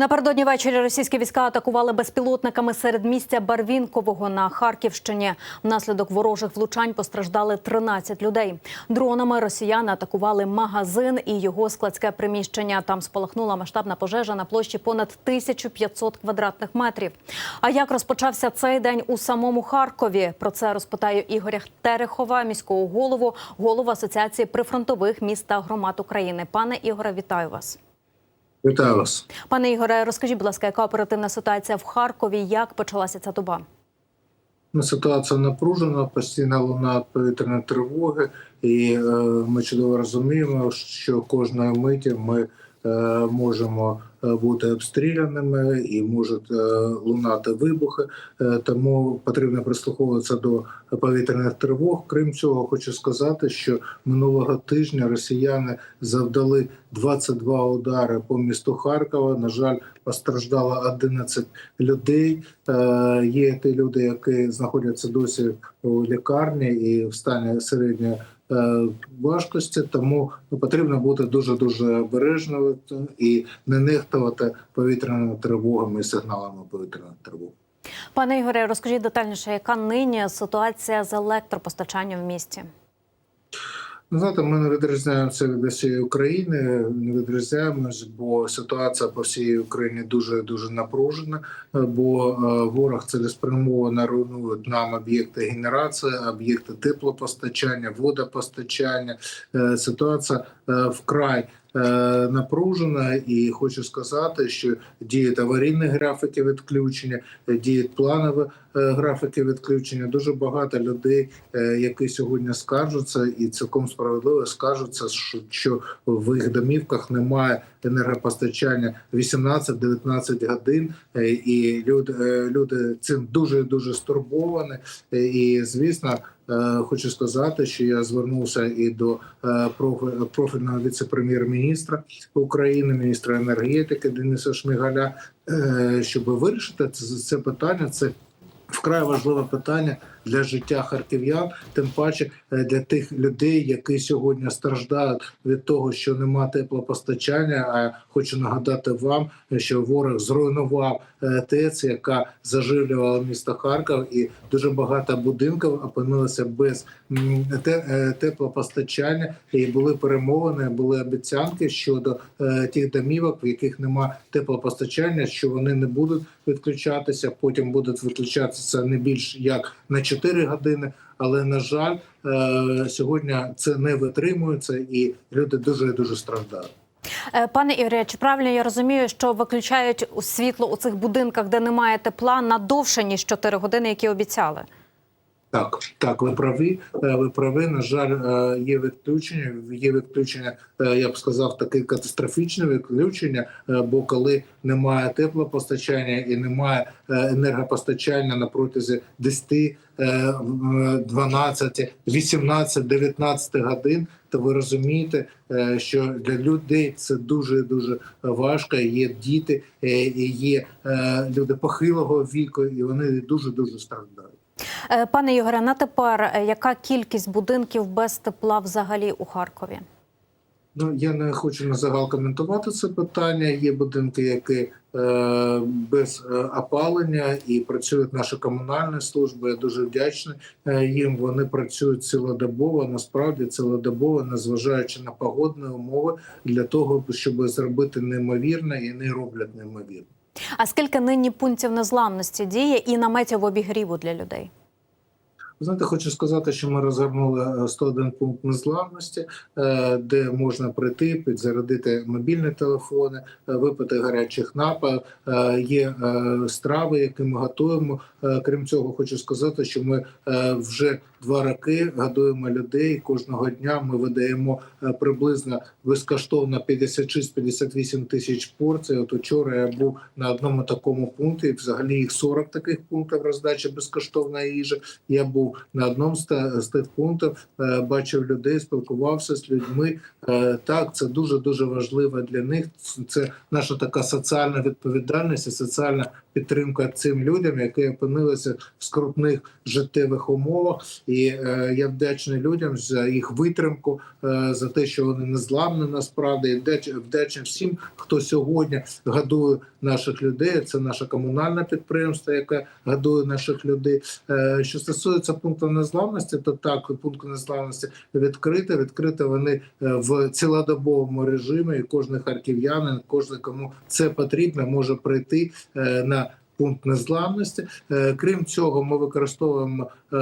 Напередодні ввечері російські війська атакували безпілотниками серед місця Барвінкового на Харківщині. Внаслідок ворожих влучань постраждали 13 людей. Дронами росіяни атакували магазин і його складське приміщення. Там спалахнула масштабна пожежа на площі понад 1500 квадратних метрів. А як розпочався цей день у самому Харкові? Про це розпитаю Ігоря Терехова, міського голову, голову асоціації прифронтових міст та громад України. Пане Ігоре, вітаю вас. Вітаю вас. Пане Ігоре, розкажіть, будь ласка, яка оперативна ситуація в Харкові? Як почалася ця доба? Ну, Ситуація напружена, постійно луна повітряної тривоги, і е, ми чудово розуміємо, що кожної миті ми можемо е, бути обстріляними і можуть е, лунати вибухи. Е, тому потрібно прислуховуватися до повітряних тривог. Крім цього, хочу сказати, що минулого тижня росіяни завдали 22 удари по місту Харкова. На жаль, постраждало 11 людей. Е, Є ті люди, які знаходяться досі у лікарні і в стані середньої е, важкості. Тому ну, потрібно бути дуже дуже обережними і не нехтувати повітряними тривогами і сигналами повітряної тривоги. Пане Ігоре, розкажіть детальніше, яка нині ситуація з електропостачанням в місті? Ну, знаєте, ми не відрізняємося від усієї України, не відрізняємось, бо ситуація по всій Україні дуже дуже напружена. Бо е, ворог цілеспрямовано руйнує нам об'єкти генерації, об'єкти теплопостачання, водопостачання. Е, Ситуація е, вкрай е, напружена, і хочу сказати, що діють аварійні графіки відключення, е, діють планові е, графіки відключення. Дуже багато людей, е, які сьогодні скаржаться, і цілком справедливо скаржаться, що- в їх домівках немає енергопостачання 18-19 годин, е, і люди, е, люди цим дуже дуже стурбовані. Е, І звісно, е, хочу сказати, що я звернувся і до е, профільного віце-прем'єр-міністра України, міністра енергетики Дениса Шмигаля, е, щоб вирішити це питання. Це вкрай важливе питання для життя харків'ян, тим паче е, для тих людей, які сьогодні страждають від того, що нема теплопостачання. А хочу нагадати вам, що ворог зруйнував е, ТЕЦ, яка заживлювала місто Харків, і дуже багато будинків опинилося без е, теплопостачання. І були перемовини, були обіцянки щодо тих домівок, в яких нема теплопостачання, що вони не будуть відключатися. Потім будуть відключатися не більш як на 4 години. Але на жаль, е, сьогодні це не витримується, і люди дуже дуже страждають. Е, Пане Ігоре, чи правильно я розумію, що виключають світло у цих будинках, де немає тепла, на довше ніж 4 години, які обіцяли? Так, так, ви праві. е, Ви праві. На жаль, е, є відключення. Є відключення, е, я б сказав, таке катастрофічне відключення. Бо коли немає теплопостачання і немає енергопостачання на протязі 10, е, м, 12, 18, 19 годин, то ви розумієте, що для людей це дуже дуже важко. Є діти, є люди похилого віку, і вони дуже дуже страждають. Е, Пане Ігоре, на тепер е, яка кількість будинків без тепла взагалі у Харкові? Ну я не хочу на загал коментувати це питання. Є будинки, які е, без е, опалення і працюють наші комунальні служби. Я дуже вдячний їм. Вони працюють цілодобово. Насправді цілодобово, незважаючи на погодні умови, для того, щоб зробити неймовірне і не роблять неймовірне. А скільки нині пунктів незламності діє і наметів обігріву для людей? Знаєте, хочу сказати, що ми розгорнули е, 101 пункт незламності, е, де можна прийти, підзарядити мобільні телефони, е, випити гарячих напоїв. Е, Є е, страви, які ми готуємо. Е, Крім цього, хочу сказати, що ми е, вже два роки годуємо людей. Кожного дня ми видаємо е, приблизно безкоштовно 56-58 тисяч порцій. От учора я був на одному такому пункті. Взагалі їх 40 таких пунктів роздачі безкоштовної їжі. Я був на одному з тих пунктів, е, бачив людей, спілкувався з людьми. Е, Так, це дуже дуже важливо для них. Це наша така соціальна відповідальність і соціальна підтримка цим людям, які опинилися в скрутних життєвих умовах. І е, я вдячний людям за їх витримку, е, за те, що вони незламні насправді. І вдячний всім, хто сьогодні годує наших людей. Це наше комунальне підприємство, яке годує наших людей. Е, Що стосується пункту незламності, то так пункт незламності відкрити. Відкрити вони е, в цілодобовому режимі. І кожен харків'янин, кожен кому це потрібно, може прийти е, на. Пункт незламності. Е, Крім цього, ми використовуємо е,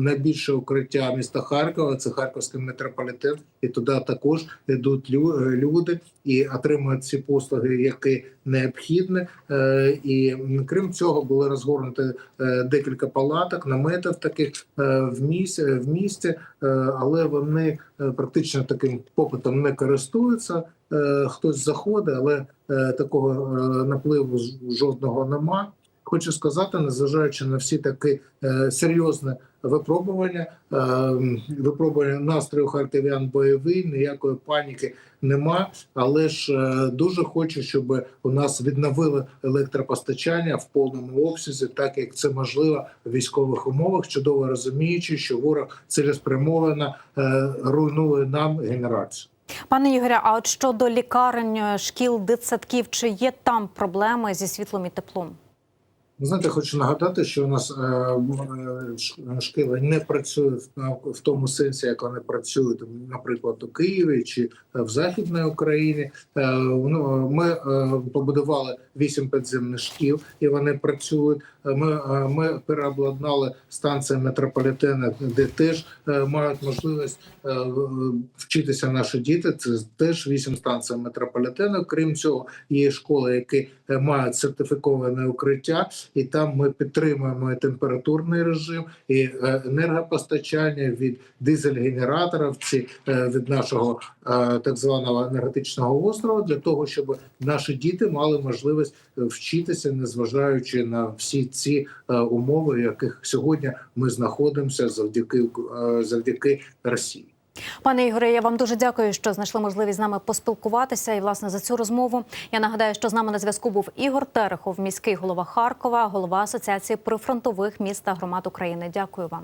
найбільше укриття міста Харкова. Це Харківський метрополітен, і туди також йдуть е, люди і отримують ці послуги, які необхідні. І крім цього, були розгорнуті декілька палаток, наметів таких в місті, в місті, але вони практично таким попитом не користуються. Е, Хтось заходить, але е, такого е, напливу жодного нема. Хочу сказати, незважаючи на всі такі е, серйозні випробування, випробування настрою харків'ян бойовий, ніякої паніки нема. Але ж дуже хочу, щоб у нас відновили електропостачання в повному обсязі, так як це можливо в військових умовах, чудово розуміючи, що ворог цілеспрямовано руйнує нам генерацію. Пане Ігоря, а от щодо лікарень, шкіл, дитсадків, чи є там проблеми зі світлом і теплом? Знаєте, хочу нагадати, що у нас е, е, ш- школи не працюють в тому сенсі, як вони працюють, наприклад, у Києві чи в Західній Україні. Е, ну, Ми е, побудували вісім підземних шкіл, і вони працюють. Е, Ми, е, ми переобладнали станції метрополітену, де теж е, мають можливість е, вчитися наші діти. Це теж вісім станцій метрополітену. Крім цього, є школи, які е, мають сертифіковане укриття, і там ми підтримуємо температурний режим і е, енергопостачання від дизель-генераторів, е, від нашого е, так званого енергетичного острова, для того, щоб наші діти мали можливість вчитися, незважаючи на всі ці умови, в яких сьогодні ми знаходимося завдяки завдяки Росії. Пане Ігоре, я вам дуже дякую, що знайшли можливість з нами поспілкуватися. І власне за цю розмову я нагадаю, що з нами на зв'язку був Ігор Терехов, міський голова Харкова, голова Асоціації прифронтових міст та громад України. Дякую вам.